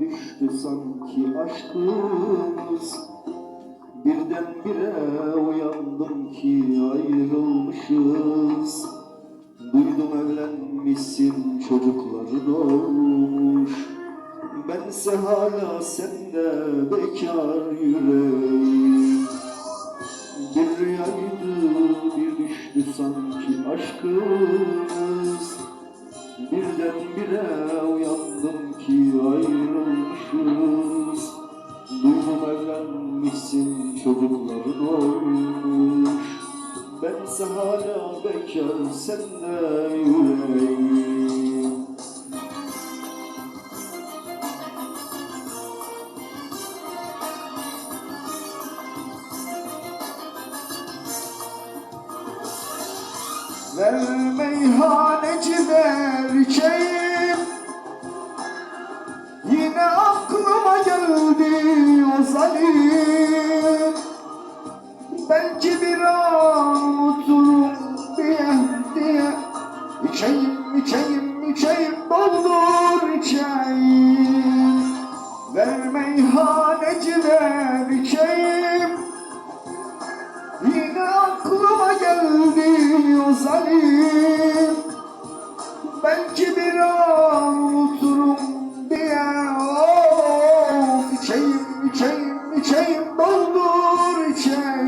düştü sanki aşkımız. Birdenbire uyandım ki ayrılmışız. Duydum evlenmişsin çocukların olmuş Bense hala sende bekar yüreğim. Bir rüyaydı bir düştü sanki aşkımız Birdenbire uyandım ki ayrılmışız. Duydum evlenmişsin çocukların olmuş Bense hala bekar sende yüreğim. Ver meyhaneci olur keyif Ver meyhanecine bir keyif. Yine aklıma geldi o zalim Belki bir an unuturum diye Of içeyim içeyim içeyim doldur içeyim.